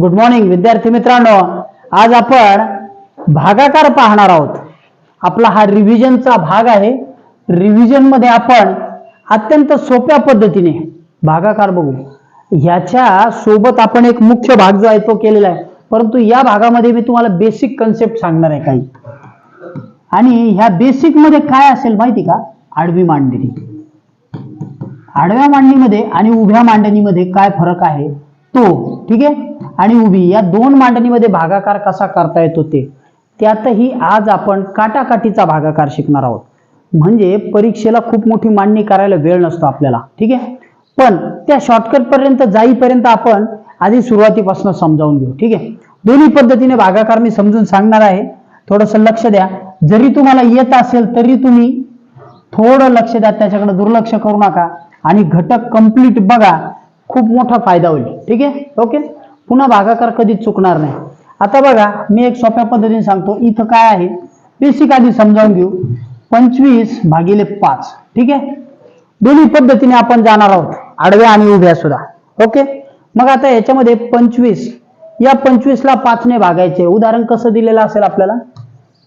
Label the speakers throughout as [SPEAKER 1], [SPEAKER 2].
[SPEAKER 1] Good morning विद्यार्थी मित्रांनो. आज आपण भागाकार पाहणार आहोत. आपला हा रिव्हिजनचा भाग आहे. रिव्हिजनमध्ये आपण अत्यंत सोप्या पद्धतीने भागाकार बघू. ह्याच्या सोबत आपण एक मुख्य भाग जो आहे तो केलेला आहे. परंतु या भागामध्ये मी तुम्हाला बेसिक कन्सेप्ट सांगणार आहे काही. आणि ह्या बेसिकमध्ये काय असेल माहिती का? आडवी मांडणी. आडव्या मांडणीमध्ये आणि उभ्या मांडणीमध्ये काय फरक आहे? तो ठीक आहे? आणि उभी या दोन मांडणीमध्ये भागाकार कसा करता येतो ते त्यातही आज आपण काटाकाटीचा भागाकार शिकणार आहोत. म्हणजे परीक्षेला खूप मोठी मांडणी करायला वेळ नसतो आपल्याला ठीक आहे? पण त्या शॉर्टकट पर्यंत जाईपर्यंत आपण आधी सुरुवातीपासून समजावून घेऊ ठीक आहे? दोन्ही पद्धतीने भागाकार मी समजून सांगणार आहे. थोडंसं लक्ष द्या. जरी तुम्हाला येत असेल तरी तुम्ही थोडं लक्ष द्या त्याच्याकडे दुर्लक्ष करू नका. आणि घटक कंप्लीट बघा. खूप मोठा फायदा होईल ठीक आहे? ओके? पुन्हा भागाकार कधीच चुकणार नाही. आता बघा मी एक सोप्या पद्धतीने सांगतो इथं काय आहे? बेसिक आधी समजावून घेऊ. पंचवीस भागिले पाच ठीक आहे? दोन्ही पद्धतीने आपण जाणार आहोत आडव्या आणि उभ्या सुद्धा. ओके? मग आता याच्यामध्ये पंचवीस या पंचवीसला पाचने भागायचे. उदाहरण कसं दिलेलं असेल आपल्याला?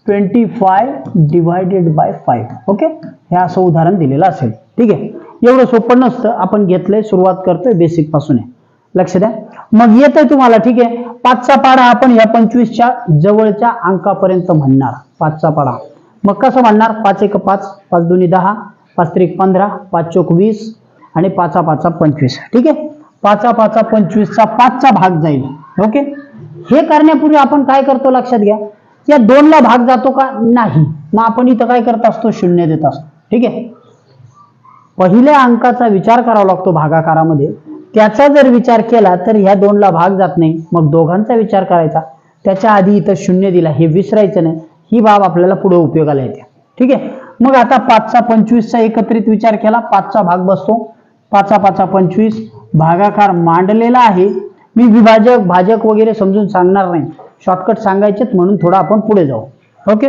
[SPEAKER 1] Twenty five divided by five okay? हे असं उदाहरण दिलेलं असेल. ठीक आहे? एवढं सोपं नसतं. आपण घेतलंय सुरुवात करतोय बेसिकपासून. आहे लक्ष द्या. मग येतंय तुम्हाला ठीक आहे. पाचचा पाडा आपण या पंचवीसच्या जवळच्या अंकापर्यंत म्हणणार. पाचचा पाडा. मग कसं म्हणणार? पाच एक पाच पाच दोन्ही दहा पाच त्रिक पंधरा पाच चोक वीस आणि पाचा पाचा पंचवीस. ठीक आहे? पाचा पाचा पंचवीसचा पाचचा भाग जाईल. ओके? हे करण्यापूर्वी आपण काय करतो लक्षात घ्या. या दोनला भाग जातो का? नाही. मग आपण इथं काय करत असतो? शून्य देत असतो. ठीक आहे? पहिल्या अंकाचा विचार करावा लागतो भागाकारामध्ये. त्याचा जर विचार केला तर ह्या दोनला भाग जात नाही. मग दोघांचा विचार करायचा. त्याच्या आधी इथं शून्य दिला. हे विसरायचं नाही. ही बाब आपल्याला पुढे उपयोगाला येते. ठीक आहे? मग आता पाचचा पंचवीसचा एकत्रित विचार केला. पाचचा भाग बसतो. पाचा पाचा पंचवीस. भागाकार मांडलेला आहे. मी विभाजक भाजक वगैरे समजून सांगणार नाही. शॉर्टकट सांगायचेत म्हणून थोडं आपण पुढे जाऊ. ओके?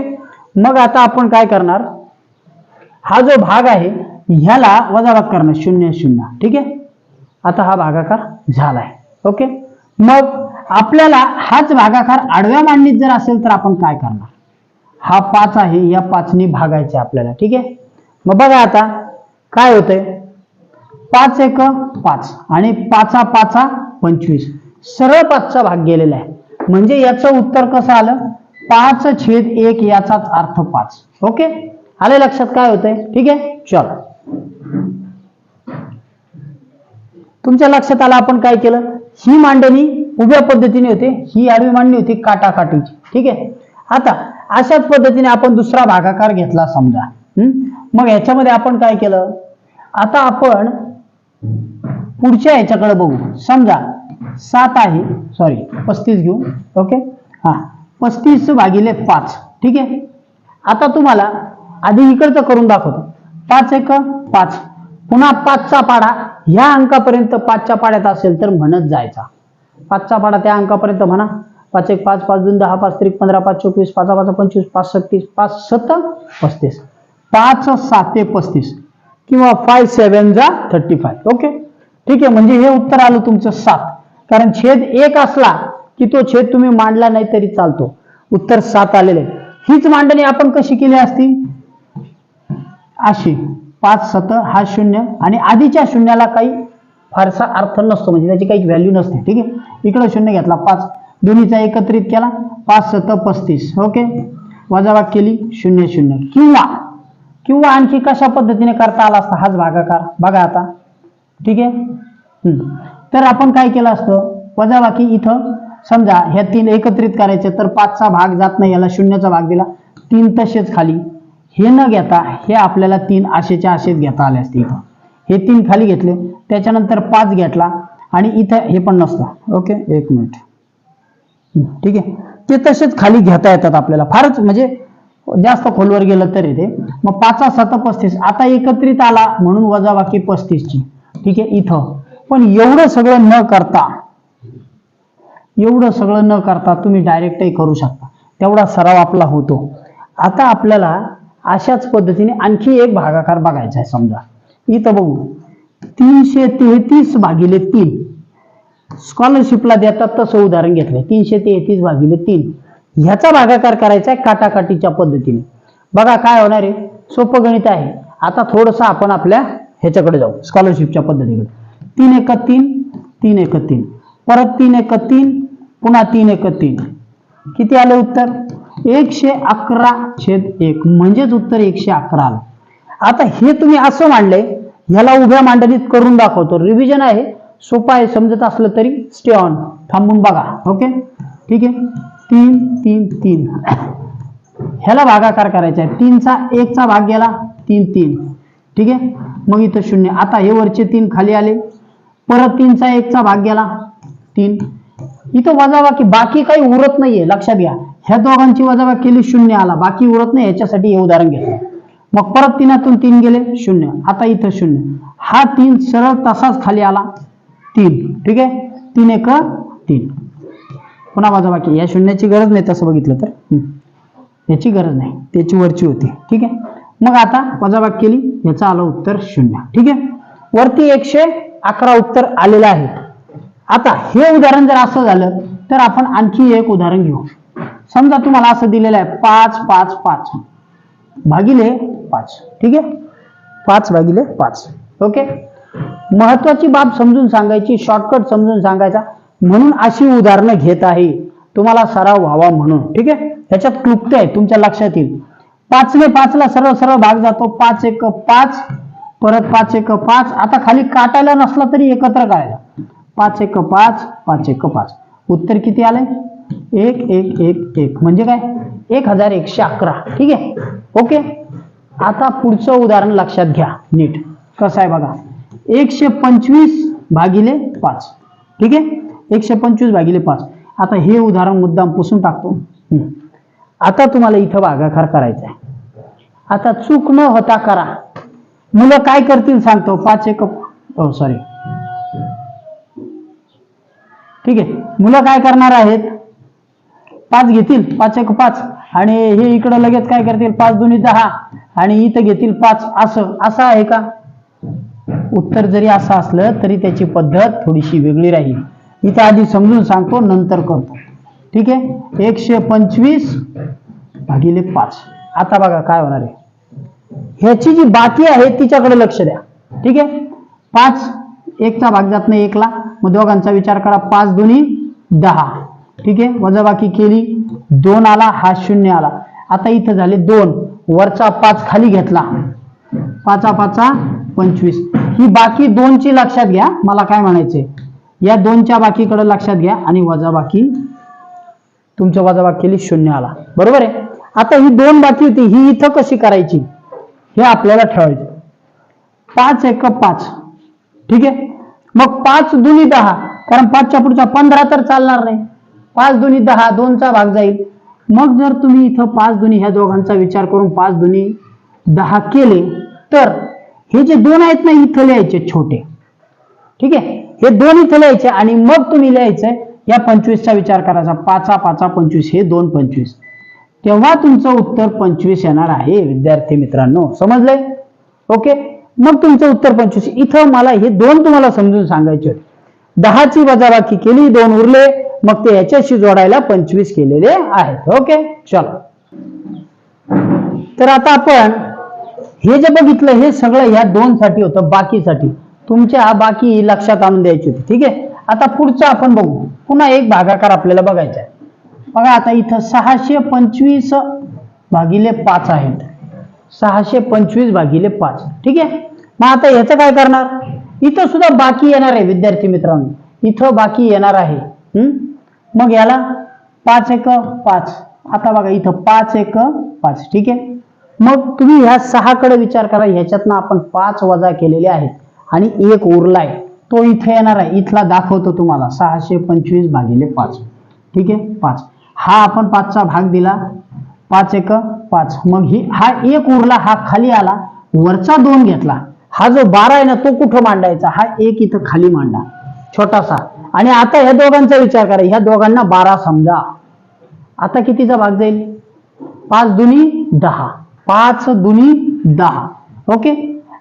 [SPEAKER 1] मग आता आपण काय करणार? हा जो भाग आहे ह्याला वजाबाग करणार शून्य शून्य. ठीक आहे? आता हा भागाकार झालाय. ओके मग आपल्याला हाच भागाकार आडव्या मांडणीत जर असेल तर आपण काय करणार? हा पाच आहे या पाचनी भागायचे आपल्याला. ठीक? आहे मग बघा आता काय होतंय? पाच एक पाच. आणि पाचा पाचा पंचवीस. सरळ पाचचा भाग गेलेला आहे. म्हणजे याचं उत्तर कसं आलं? पाच छेद एक याचाच अर्थ पाच. ओके आले लक्षात काय होतंय? ठीक? आहे चल. तुमच्या लक्षात आलं आपण काय केलं? ही मांडणी उभ्या पद्धतीने होते ही आडवी मांडणी होती काटाकाटीची ठीक आहे? आता अशाच पद्धतीने आपण दुसरा भागाकार घेतला समजा. मग याच्यामध्ये आपण काय केलं? आता आपण पुढच्या याच्याकडे बघू. समजा सात आहे सॉरी पस्तीस घेऊ. ओके? हा पस्तीस भागिले पाच. ठीक आहे? आता तुम्हाला आधी इकडचं करून दाखवतो. पाच एक पाच. पुन्हा पाचचा पाडा. ह्या अंकापर्यंत पाचच्या पाड्यात असेल तर म्हणत जायचा. पाचचा पाडा त्या अंकापर्यंत म्हणा. पाच एक पाच पाच दोन दहा पाच त्रिक पंधरा पाच चोवीस पाच पाच पंचवीस पाच सत्तीस पाच सत पस्तीस. पाच साते पस्तीस. किंवा फाय सेव्हन जा थर्टी फाय ओके ठीक आहे. म्हणजे हे उत्तर आलं तुमचं सात. कारण छेद एक असला की तो छेद तुम्ही मांडला नाही तरी चालतो. उत्तर सात आलेले हीच मांडणी आपण कशी केली असती? अशी. पाच सत हा शून्य आणि आधीच्या शून्याला काही फारसा अर्थ नसतो. म्हणजे त्याची काही व्हॅल्यू नसते. ठीक आहे? इकडं शून्य घेतला पाच. दोन्हीचा एकत्रित केला पाच सत पस्तीस. ओके? वजाबाग केली शून्य शून्य. किंवा किंवा आणखी कशा पद्धतीने करता आला असता हाच भागाकार. बघा आता. ठीक आहे? हम्म. तर आपण काय केलं असतं? वजाबाकी इथं समजा ह्या तीन एकत्रित करायचे तर पाचचा भाग जात नाही याला शून्याचा भाग दिला. तीन तसेच खाली. हे न घेता हे आपल्याला तीन आशेच्या आशेत घेता आले असते इथं. हे तीन खाली घेतले त्याच्यानंतर पाच घेतला आणि इथं हे पण नसतं ओके एक मिनिट. ठीक आहे. ते तसेच खाली घेता येतात आपल्याला. फारच म्हणजे जास्त खोलवर गेलं तरी ते. मग पाचा सात पस्तीस. आता एकत्रित आला म्हणून वजाबाकी पस्तीसची. ठीक आहे इथं. पण एवढं सगळं न करता एवढं सगळं न करता तुम्ही डायरेक्टही करू शकता. तेवढा सराव आपला होतो. आता आपल्याला अशाच पद्धतीने आणखी एक भागाकार बघायचा आहे समजा. इथं बघू. तीनशे तेहतीस भागिले तीन. स्कॉलरशिपला देतात तसं उदाहरण घेतलंय. तीनशे तेहतीस भागिले तीन. ह्याचा भागाकार करायचा आहे काटाकाटीच्या पद्धतीने. बघा काय होणार आहे? सोपं गणित आहे. आता थोडंसं आपण आपल्या ह्याच्याकडे जाऊ. स्कॉलरशिपच्या पद्धतीकडे. तीन एक तीन तीन एक तीन. परत तीन एक तीन पुन्हा तीन एक तीन. किती आलं उत्तर? एकशे अकरा छेद एक. म्हणजेच उत्तर एकशे अकरा आलं. आता हे तुम्ही असं मांडलंय ह्याला उभ्या मांडणीत करून दाखवतो. रिव्हिजन आहे. सोपं आहे समजत असलं तरी स्टे ऑन थांबून बघा. ओके ठीक आहे? तीन तीन तीन. ह्याला भागाकार करायचा आहे. तीनचा एकचा भाग गेला तीन तीन. ठीक आहे? मग इथं शून्य. आता हे वरचे तीन खाली आले. परत तीनचा एकचा भाग गेला तीन. इथं वजाबाकी बाकी काही उरत नाहीये लक्षात घ्या. ह्या दोघांची वजाबाकी केली शून्य आला. बाकी उरत नाही याच्यासाठी हे उदाहरण घेतलं. मग परत तिनातून तीन गेले शून्य. आता इथं शून्य. हा तीन सरळ तसाच खाली आला तीन. ठीक आहे? तीन एक तीन. पुन्हा वजाबाकी. या शून्याची गरज नाही तसं बघितलं तर. याची गरज नाही. त्याची वरची होती. ठीक आहे? मग आता वजाबाकी केली याचं आलं उत्तर शून्य. ठीक आहे? वरती एकशे अकरा उत्तर आलेलं आहे. आता हे उदाहरण जर असं झालं तर आपण आणखी एक उदाहरण घेऊ. समजा तुम्हाला असं दिलेलं आहे पाच पाच पाच. भागिले पाच. ठीक आहे? पाच भागिले पाच. ओके? महत्वाची बाब समजून सांगायची शॉर्टकट समजून सांगायचा. म्हणून अशी उदाहरणं घेत आहे. तुम्हाला सराव व्हावा म्हणून. ठीक आहे? त्याच्यात क्लुप्त आहे तुमच्या लक्षात येईल. पाचने पाचला सरळ सरळ भाग जातो. पाच एक पाच परत पाच एक पाच. आता खाली काटायला नसला तरी एकत्र काढायला. पाच एक पाच पाच एक पाच. उत्तर किती आलंय? एक एक एक एक. म्हणजे काय? एक हजार एकशे अकरा. ठीक आहे? ओके? आता पुढचं उदाहरण लक्षात घ्या. नीट. कसं आहे बघा? एकशे पंचवीस भागिले पाच. ठीक आहे? एकशे पंचवीस भागिले पाच. आता हे उदाहरण मुद्दाम पुसून टाकतो. हम्म. आता तुम्हाला इथं भागाकार करायचा आहे आता चूक न होता करा. मुलं काय करतील सांगतो. पाच एक सॉरी ठीक आहे. मुलं काय करणार आहेत? पाच घेतील पाच एक पाच. आणि हे इकडं लगेच काय करतील? पाच दोन्ही दहा. आणि इथं घेतील पाच. असं असं आहे का? उत्तर जरी असं असलं तरी त्याची पद्धत थोडीशी वेगळी राहील. इथे आधी समजून सांगतो नंतर करतो. ठीक आहे? एकशे पंचवीस भागिले पाच. आता बघा काय होणार आहे. ह्याची जी बाकी आहे तिच्याकडे लक्ष द्या. ठीक आहे? पाच एकचा भाग जात नाही एकला. मग दोघांचा विचार करा. पाच दोन्ही दहा. ठीक आहे? वजाबाकी केली. दोन आला हा शून्य आला. आता इथं झाले दोन. वरचा पाच खाली घेतला. पाचा पाचा पंचवीस. ही बाकी दोनची लक्षात घ्या. मला काय म्हणायचे या दोनच्या बाकीकडे लक्षात घ्या आणि वजाबाकी तुमच्या वजाबाकी केली शून्य आला. बरोबर आहे? आता ही दोन बाकी होती. ही इथं कशी करायची? हे आपल्याला ठरवायचं. पाच एक पाच. ठीक आहे? मग पाच दुनी दहा. कारण पाचच्या पुढचा पंधरा तर चालणार नाही. पाच दुनी दहा दोनचा भाग जाईल. मग जर तुम्ही इथं पाच दुनी ह्या दोघांचा विचार करून पाच दुनी दहा केले तर हे जे दोन आहेत ना इथं लिहायचे छोटे. ठीक आहे? हे दोन इथं लिहायचे आणि मग तुम्ही लिहायचंय या पंचवीसचा विचार करायचा. पाचा पाचा पंचवीस हे दोन पंचवीस. तेव्हा तुमचं उत्तर पंचवीस येणार आहे विद्यार्थी मित्रांनो. समजलंय? ओके? मग तुमचं उत्तर पंचवीस. इथं मला हे दोन तुम्हाला समजून सांगायचे होते. दहाची वजाबाकी केली दोन उरले मग ते याच्याशी जोडायला पंचवीस केलेले आहेत. ओके? चलो. तर आता आपण हे जे बघितलं हे सगळं ह्या दोन साठी होतं बाकीसाठी. तुमच्या बाकी लक्षात आणून द्यायची होती ठीक आहे? आता पुढचं आपण बघू. पुन्हा एक भागाकार आपल्याला बघायचा आहे. बघा आता इथं सहाशे पंचवीस भागिले पाच आहेत. सहाशे पंचवीस भागिले पाच. ठीक आहे? मग आता ह्याचं काय करणार? इथं सुद्धा बाकी येणार आहे विद्यार्थी मित्रांनो. इथं बाकी येणार आहे. हम्म? मग याला पाच एक पाच. आता बघा इथं पाच एक पाच. ठीक आहे? मग तुम्ही ह्या सहाकडे विचार करा. ह्याच्यातनं आपण पाच वजा केलेले आहेत आणि एक उरलाय. तो इथे येणार आहे. इथला दाखवतो तुम्हाला. सहाशे पंचवीस भागिले पाच. ठीक आहे? पाच. हा आपण पाचचा भाग दिला. पाच एक पाच. मग ही हा एक उरला हा खाली आला वरचा दोन घेतला. हा जो बारा आहे ना तो कुठं मांडायचा? हा एक इथं खाली मांडा. छोटासा. आणि आता ह्या दोघांचा विचार करा. ह्या दोघांना बारा समजा. आता कितीचा भाग जाईल? पाच दुनी दहा. पाच दुनी दहा. ओके?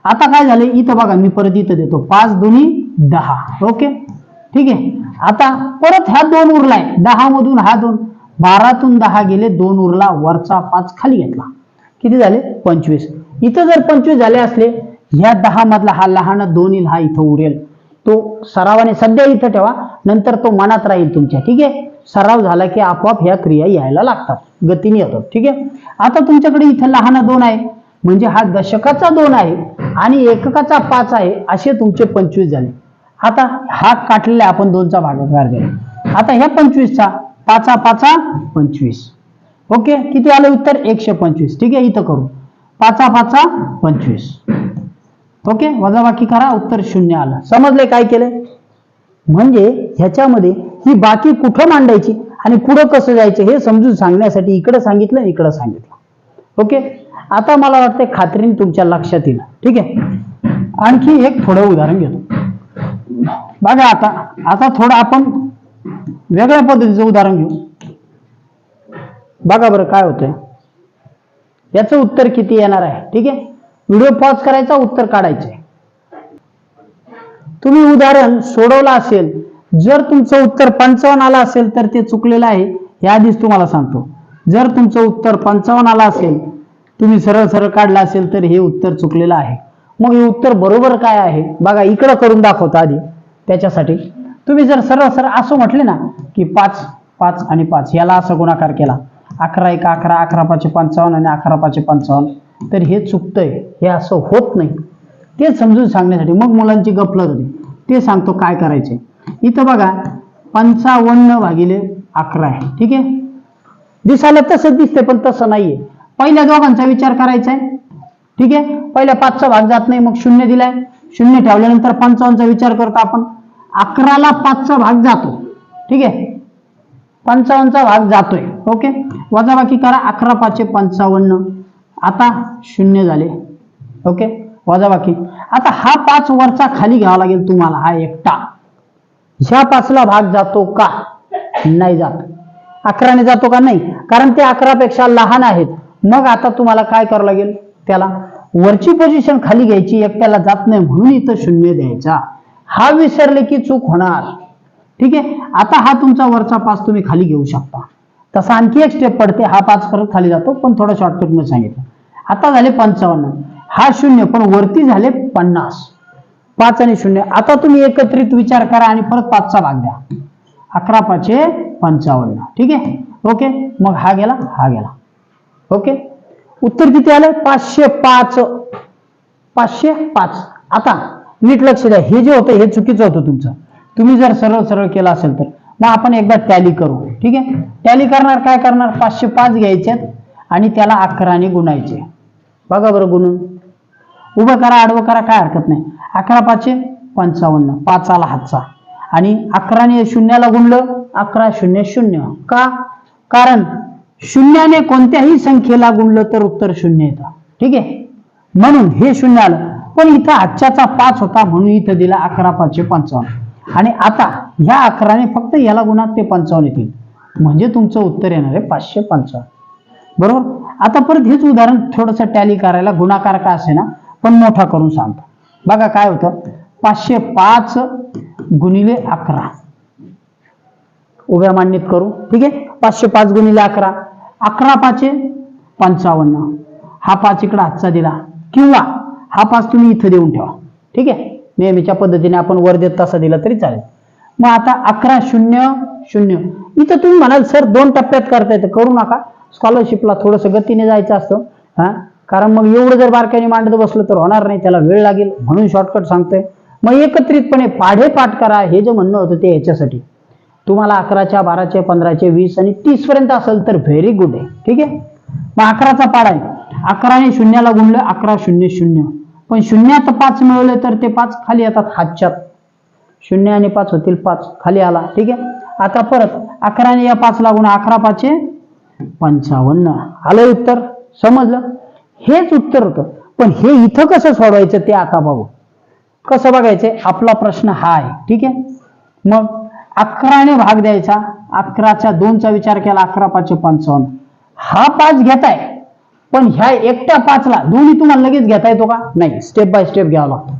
[SPEAKER 1] आता काय झालं? इथं बघा मी परत इथं देतो. पाच दुनी दहा. ओके? ठीक आहे? आता परत ह्या दोन उरलाय. दहा मधून हा दोन. बारातून दहा गेले दोन उरला वरचा पाच खाली घेतला. किती झाले? पंचवीस. इथं जर पंचवीस झाले असले ह्या दहा मधला हा लहान दोन हा इथं उरेल. तो सरावाने सध्या इथं ठेवा नंतर तो मनात राहील तुमच्या. ठीक आहे? सराव झाला की आपोआप ह्या क्रिया यायला लागतात. गतीने येतात. ठीक आहे? आता तुमच्याकडे इथं लहान दोन आहे. म्हणजे हा दशकाचा दोन आहे आणि एककाचा पाच आहे असे तुमचे पंचवीस झाले. आता हा काटलेला आपण दोनचा भागाकार द्या आता ह्या पंचवीसचा पाचा पाचा पंचवीस. ओके? किती आलं उत्तर? एकशे पंचवीस. ठीक आहे इथं करू. पाचा पाचा पंचवीस. ओके? वजाबाकी करा उत्तर शून्य आलं. समजले काय केलं? म्हणजे ह्याच्यामध्ये ही बाकी कुठं मांडायची आणि पुढं कसं जायचं हे समजून सांगण्यासाठी इकडं सांगितलं इकडं सांगितलं. ओके? आता मला वाटतंय खात्रीने तुमच्या लक्षात येईल. ठीक आहे? आणखी एक थोडं उदाहरण घेतो. बघा आता आता थोडं आपण वेगळ्या पद्धतीचं उदाहरण घेऊ. बघा बरं काय होतंय. याचं उत्तर किती येणार आहे? ठीक आहे? व्हिडिओ पॉज करायचा उत्तर काढायचे. तुम्ही उदाहरण सोडवलं असेल जर तुमचं उत्तर पंचावन्न आलं असेल तर ते चुकलेलं आहे हे आधीच तुम्हाला सांगतो. जर तुमचं उत्तर पंचावन्न आलं असेल तुम्ही सरळ सरळ काढलं असेल तर हे उत्तर चुकलेलं आहे. मग हे उत्तर बरोबर काय आहे? बघा इकडं करून दाखवता आधी. त्याच्यासाठी. तुम्ही जर सरळ सरळ असं म्हटले ना की पाच पाच आणि पाच याला असा गुणाकार केला. अकरा एक अकरा अकरा पाचशे पंचावन्न आणि अकरा पाचशे पंचावन्न तर हे चुकतंय हे असं होत नाही. ते समजून सांगण्यासाठी मग मुलांची गफलत होती. ते सांगतो काय करायचे. इथं बघा पंचावन्न भागिले अकरा आहे ठीक आहे? दिसायला तसंच दिसते पण तसं नाहीये. पहिल्या दोघांचा विचार करायचा आहे ठीक आहे? पहिल्या पाचचा भाग जात नाही मग शून्य दिलाय. शून्य ठेवल्यानंतर पंचावन्नचा विचार करतो आपण. अकराला पाचचा भाग जातो. ठीक आहे? पंचावन्नचा भाग जातोय. ओके? वजाबाकी करा. अकरा पाचशे पंचावन्न. आता शून्य झाले. ओके? वजाबाकी. आता हा पाच वरचा खाली घ्यावा लागेल तुम्हाला. हा एकटा. ह्या पाचला भाग जातो का? नाही जात. अकराने जातो का? नाही. कारण ते अकरापेक्षा लहान आहेत. मग आता तुम्हाला काय करावं लागेल? त्याला वरची पोझिशन खाली घ्यायची. एकट्याला जात नाही. म्हणून इथं शून्य द्यायचा. हा विसरले की चूक होणार. ठीक आहे? आता हा तुमचा वरचा पास तुम्ही खाली घेऊ शकता. तसा आणखी एक स्टेप पडते हा पाच परत खाली जातो पण थोडा शॉर्टकट मी सांगितलं. आता झाले पंचावन्न. हा शून्य पण वरती झाले पन्नास. पाच आणि शून्य. आता तुम्ही एकत्रित विचार करा आणि परत पाचचा भाग द्या. अकरा पाचशे पंचावन्न. ठीक आहे? ओके? मग हा गेला हा गेला. ओके? उत्तर किती आलं? पाचशे पाच. पाचशे पाच. आता नीट लक्ष द्या. हे जे होतं हे चुकीचं होतं तुमचं. तुम्ही जर सरळ सरळ केलं असेल तर. मग आपण एकदा टॅली करू. ठीक आहे? टॅली करणार काय करणार? पाचशे पाच घ्यायचे आणि त्याला अकराने गुणायचे. बघा बरं गुणून. उभं करा आडवं करा काय हरकत नाही. अकरा पाचशे पंचावन्न. पाच आला हातचा. आणि अकराने शून्याला गुणलं अकरा शून्य शून्य. का? कारण शून्याने कोणत्याही संख्येला गुणलं तर उत्तर शून्य येतं. ठीक आहे? म्हणून हे शून्य आलं. पण इथं आजच्याचा पाच होता म्हणून इथं दिला अकरा पाचशे पंचावन्न. आणि आता ह्या अकराने फक्त याला गुणात ते पंचावन्न येतील. म्हणजे तुमचं उत्तर येणार आहे पाचशे पंचावन्न. बरोबर? आता परत हेच उदाहरण थोडंसं टॅली करायला गुणाकार का असे ना पण मोठा करून सांगतो. बघा काय होतं? पाचशे पाच गुणिले अकरा. उभ्या मांडणीत करू. ठीक आहे? पाचशे पाच गुणिले अकरा. अकरा पाचशे पंचावन्न. हा पाच इकडे आजचा दिला. किंवा हा पाच तुम्ही इथं देऊन ठेवा. ठीक आहे? नेहमीच्या पद्धतीने आपण वर देत तसा दिला तरी चालेल. मग आता अकरा शून्य शून्य. इथं तुम्ही म्हणाल सर दोन टप्प्यात करता येतं करू नका. स्कॉलरशिपला थोडंसं गतीने जायचं असतं. हा? कारण मग एवढं जर बारक्याने मांडत बसलं तर होणार नाही त्याला वेळ लागेल. म्हणून शॉर्टकट सांगतोय. मग एकत्रितपणे पाढे पाठ करा हे जे म्हणणं होतं ते याच्यासाठी. तुम्हाला अकराच्या बाराचे पंधराचे वीस आणि तीस पर्यंत असेल तर व्हेरी गुड आहे. ठीक आहे? मग अकराचा पाडा आहे. अकराने शून्याला गुणलं अकरा शून्य शून्य. पण शून्यात पाच मिळवले तर ते पाच खाली येतात हातच्यात. शून्य आणि पाच होतील पाच. खाली आला. ठीक आहे? आता परत अकराने या पाच लागून अकरा पाचशे पंचावन्न. आलं उत्तर? समजलं? हेच उत्तर होतं. पण हे इथं कसं सोडवायचं ते आता बघू. कसं बघायचंय आपला प्रश्न हा आहे. ठीक आहे? मग अकराने भाग द्यायचा. अकराच्या दोनचा विचार केला. अकरा पाचशे पंचावन्न. हा पाच घेताय. पण ह्या एकट्या पाचला दोन्ही तुम्हाला लगेच घेता येतो का? नाही. स्टेप बाय स्टेप घ्यावा लागतो.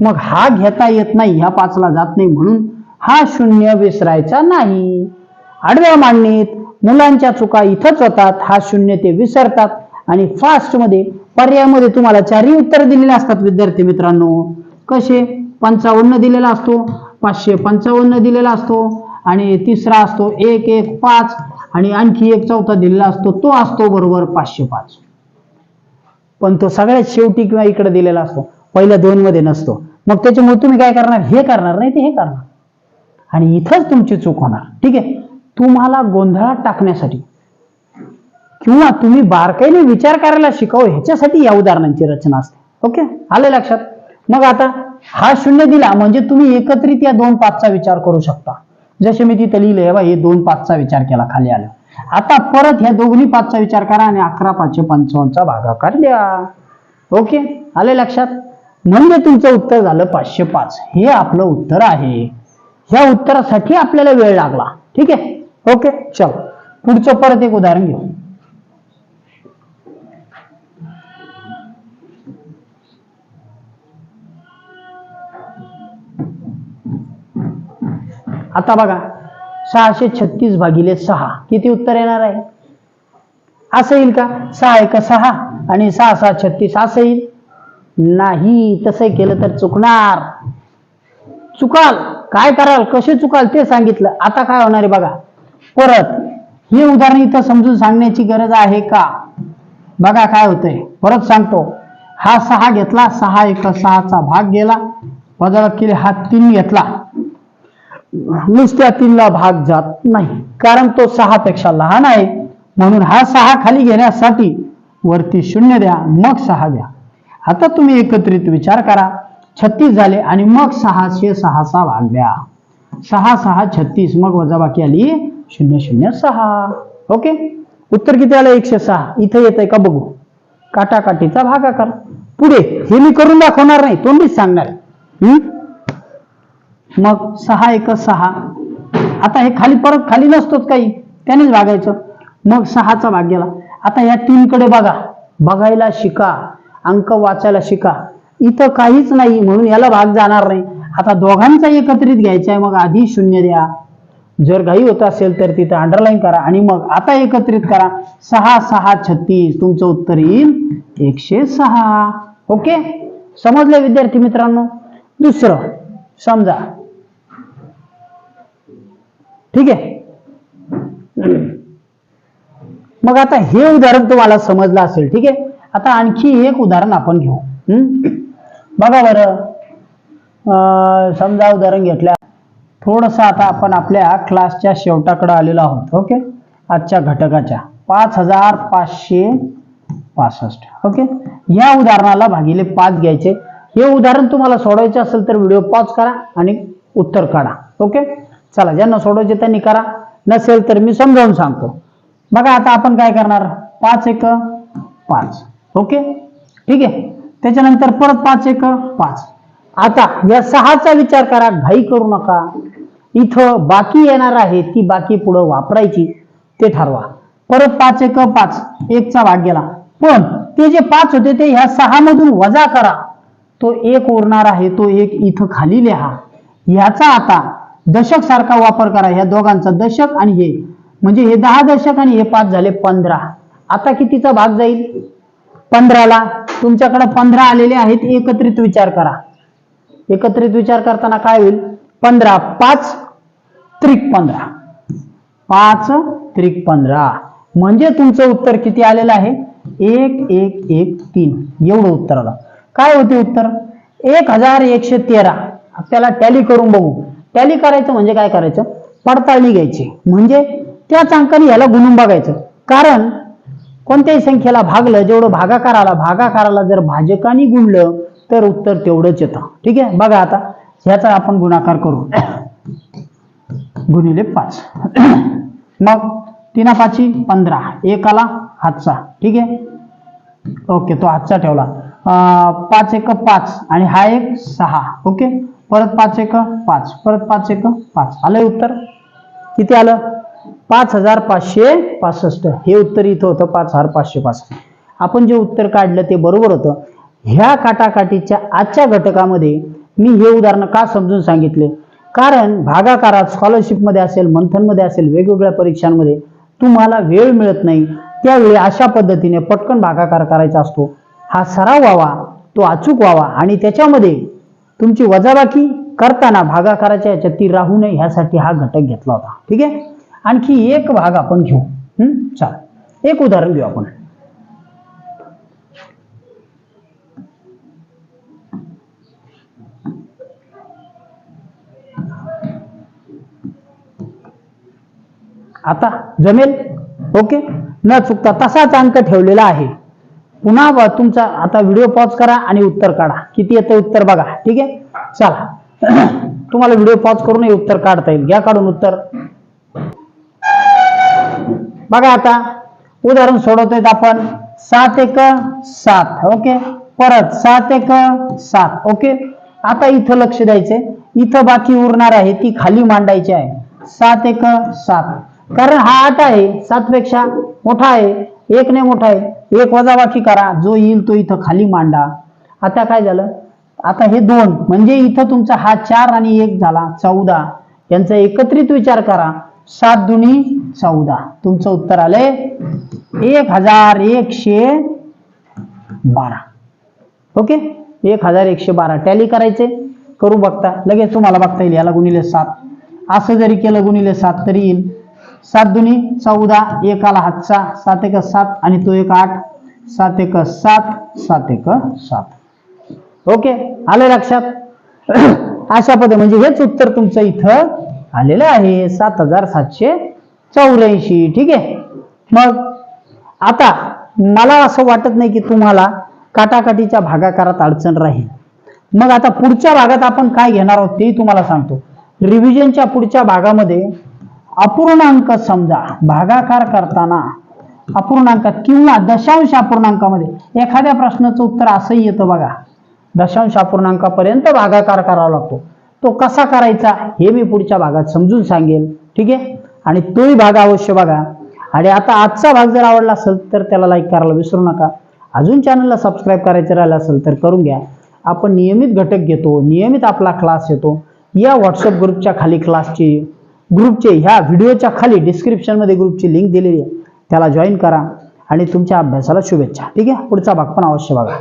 [SPEAKER 1] मग हा घेता येत नाही ह्या पाचला जात नाही म्हणून हा शून्य विसरायचा नाही. आडव्या मांडणीत मुलांच्या चुका इथंच होतात हा शून्य ते विसरतात. आणि फास्टमध्ये पर्यायामध्ये तुम्हाला चारही उत्तर दिलेले असतात विद्यार्थी मित्रांनो. कसे? पंचावन्न दिलेला असतो पाचशे पंचावन्न दिलेला असतो आणि तिसरा असतो एक एक पाच आणि आणखी एक चौथा दिलेला असतो तो असतो बरोबर पाचशे पाच. पण तो सगळ्यात शेवटी किंवा इकडे दिलेला असतो. पहिल्या दोन मध्ये नसतो. मग त्याच्यामुळे तुम्ही काय करणार? हे करणार नाही ते हे करणार. आणि इथंच तुमची चूक होणार. ठीक आहे? तुम्हाला गोंधळात टाकण्यासाठी किंवा तुम्ही बारकाईने विचार करायला शिकावं ह्याच्यासाठी या उदाहरणांची रचना असते. ओके? आले लक्षात? मग आता हा शून्य दिला म्हणजे तुम्ही एकत्रित या दोन पाचचा विचार करू शकता. जसे मी तिथे लिहिले बा हे दोन पाचचा विचार केला खाली आला. आता परत ह्या दोघी पाचचा विचार करा आणि अकरा पाचशे पंचावन्नचा भागाकार द्या ओके? आले लक्षात? म्हणजे तुमचं उत्तर झालं पाचशे पाच. हे आपलं उत्तर आहे. ह्या उत्तरासाठी आपल्याला वेळ लागला. ठीक आहे? ओके? चल. पुढचं परत एक उदाहरण घेऊ. आता बघा. सहाशे छत्तीस भागिले सहा. किती उत्तर येणार आहे? असं येईल का? सहा एक सहा आणि सहा सहा छत्तीस असं येईल? नाही तसं केलं तर चुकणार. चुकाल. काय कराल? कसे चुकाल ते सांगितलं. आता काय होणार आहे बघा. परत हे उदाहरण इथं समजून सांगण्याची गरज आहे का? बघा काय होतंय. परत सांगतो. हा सहा घेतला सहा एक सहाचा भाग गेला. वजा केले हा तीन घेतला. नुसत्या तीनला भाग जात नाही. कारण तो सहा पेक्षा लहान आहे. म्हणून हा सहा खाली घेण्यासाठी वरती शून्य द्या मग सहा द्या. आता तुम्ही एकत्रित विचार करा. छत्तीस झाले आणि मग सहाशे सहाचा भाग द्या. सहा सहा छत्तीस मग वजाबाकी आली शून्य शून्य सहा. ओके? उत्तर किती आलं? एकशे सहा. इथे येत आहे का? बघू. काटाकाटीचा भागाकार. पुढे. हे मी करून दाखवणार नाही. तोंडीच सांगणार हम्म? मग सहा एक सहा. आता हे खाली परत खाली नसतोच काही. त्यानेच भागायचं मग सहाचा भाग गेला. आता या तीनकडे बघा. बघायला शिका. अंक वाचायला शिका. इथं काहीच नाही म्हणून याला भाग जाणार नाही. आता दोघांचा एकत्रित घ्यायचा आहे मग आधी शून्य द्या. जर घाई होत असेल तर तिथं अंडरलाईन करा आणि मग आता एकत्रित करा. सहा सहा छत्तीस. तुमचं उत्तर येईल एकशे सहा. ओके? समजलं विद्यार्थी मित्रांनो? दुसरं समजा. ठीक आहे? मग आता हे उदाहरण तुम्हाला समजलं असेल ठीक आहे? आता आणखी एक उदाहरण आपण घेऊ. बघा बरं. समजा उदाहरण घेतल्या. थोडस आता आपण आपल्या क्लासच्या शेवटाकडे आलेलो आहोत ओके? आजच्या घटकाच्या. पाच हजार पाचशे पासष्ट ओके? या उदाहरणाला भागिले पाच घ्यायचे. हे उदाहरण तुम्हाला सोडवायचे असेल तर व्हिडिओ पॉज करा आणि उत्तर काढा ओके? चला ज्यांना सोडवायचे त्यांनी करा. नसेल तर मी समजावून सांगतो. बघा आता आपण काय करणार? पाच एक पाच. ओके? ठीक आहे? त्याच्यानंतर परत पाच एक पाच. आता या सहाचा विचार करा. घाई करू नका. इथं बाकी येणार आहे ती बाकी पुढं वापरायची ते ठरवा. परत पाच एक पाच. एकचा भाग गेला. पण ते जे पाच होते ते ह्या सहा मधून वजा करा. तो एक उरणार आहे तो एक इथं खाली लिहा. ह्याचा आता दशक सारखा वापर करा ह्या दोघांचा दशक आणि हे. म्हणजे हे दहा दशक आणि हे पाच झाले पंधरा. आता कितीचा भाग जाईल? पंधराला. तुमच्याकडे पंधरा आलेले आहेत एकत्रित विचार करा. एकत्रित विचार करताना काय होईल? पंधरा पाच त्रिक पंधरा. पाच त्रिक पंधरा. म्हणजे तुमचं उत्तर किती आलेलं आहे? एक एक एक तीन. एवढं उत्तर आलं. काय होते उत्तर? एक हजार एकशे तेरा. त्याला टॅली करून बघू. टॅली करायचं म्हणजे काय करायचं? पडताळणी घ्यायची. म्हणजे त्याच अंकाने याला गुणून बघायचं. कारण कोणत्याही संख्येला भागलं जेवढं भागाकाराला भागाकाराला जर भाजकाने गुणलं तर उत्तर तेवढंच येतं. ठीक आहे? बघा आता ह्याचा आपण गुणाकार करू. गुणिले पाच. मग तिना पाची पंधरा. एकाला हातचा ठीक आहे? ओके तो हातचा ठेवला. पाच एक पाच आणि हा एक सहा. ओके? परत पाच एक पाच. परत पाच एक पाच. आलंय उत्तर? किती आलं? पाच हजार पाचशे पासष्ट. हे उत्तर इथं होतं पाच हजार पाचशे पासष्ट. आपण जे उत्तर काढलं ते बरोबर होतं. ह्या काटाकाटीच्या आजच्या घटकामध्ये मी हे उदाहरण का समजून सांगितले? कारण भागाकारात स्कॉलरशिपमध्ये असेल मंथनमध्ये असेल वेगवेगळ्या परीक्षांमध्ये तुम्हाला वेळ मिळत नाही. त्यावेळी अशा पद्धतीने पटकन भागाकार करायचा असतो. हा सराव व्हावा तो अचूक व्हावा आणि त्याच्यामध्ये तुमची वजाबाकी करताना भागाकाराच्या याच्यात ती राहू नये ह्यासाठी हा घटक घेतला होता. ठीक आहे? आणखी एक भाग आपण घेऊ. चाल. एक उदाहरण घेऊ आपण. आता जमेल? ओके. न चुकता तसाच अंक ठेवलेला आहे. पुन्हा तुमचा आता व्हिडिओ पॉज करा आणि उत्तर काढा. किती येतं उत्तर बघा. ठीक आहे? चला. तुम्हाला व्हिडिओ पॉज करूनही उत्तर काढता येईल. घ्या काढून उत्तर. बघा आता. उदाहरण सोडवतोय आपण. सात एक सात. ओके? परत सात एक सात. ओके? आता इथं लक्ष द्यायचंय. इथं बाकी उरणार आहे. ती खाली मांडायची आहे. सात एक सात. कारण हा आठ आहे. सात पेक्षा मोठा आहे. एक नाही मोठा आहे. एक वजा बाकी करा. जो येईल तो इथं खाली मांडा. आता काय झालं? आता हे दोन म्हणजे इथं तुमचा हा चार आणि एक झाला चौदा. यांचा एकत्रित विचार करा. सात दुनी चौदा. तुमचं उत्तर आलंय एक हजार एकशे बारा. ओके? एक हजार एकशे बारा. टॅली करायचे. करू बघता. लगेच तुम्हाला बघता येईल. याला गुणिले सात. असं जरी केलं गुणिले सात तरी येईल. सात दुनी चौदा एक आला हातचा सात एक सात आणि तो एक आठ. सात एक सात सात एक सात. ओके आले लक्षात? अशा पद म्हणजे हेच उत्तर तुमचं इथं आलेलं आहे. सात हजार सातशे चौऱ्याऐंशी. ठीक आहे? मग आता मला असं वाटत नाही की तुम्हाला काटाकाटीच्या भागाकारात अडचण राहील. मग आता पुढच्या भागात आपण काय घेणार आहोत तेही तुम्हाला सांगतो. रिव्हिजनच्या पुढच्या भागामध्ये अपूर्णांक समजा भागाकार करताना अपूर्णांकात किंवा दशांश अपूर्णांकामध्ये एखाद्या प्रश्नाचं उत्तर असंही येतं बघा. दशांश अपूर्णांकापर्यंत भागाकार करावा लागतो. तो कसा करायचा हे मी पुढच्या भागात समजून सांगेल. ठीक आहे? आणि तोही भाग अवश्य बघा. आणि आता आजचा भाग जर आवडला असेल तर त्याला लाईक करायला विसरू नका. अजून चॅनलला सबस्क्राईब करायचं राहिलं असेल तर करून घ्या. आपण नियमित घटक घेतो नियमित आपला क्लास येतो. या व्हॉट्सअप ग्रुपच्या खाली क्लासची ग्रुपचे ह्या व्हिडिओच्या खाली डिस्क्रिप्शनमध्ये ग्रुपची लिंक दिलेली आहे. त्याला जॉईन करा आणि तुमच्या अभ्यासाला शुभेच्छा. ठीक आहे? पुढचा भाग पण अवश्य बघा.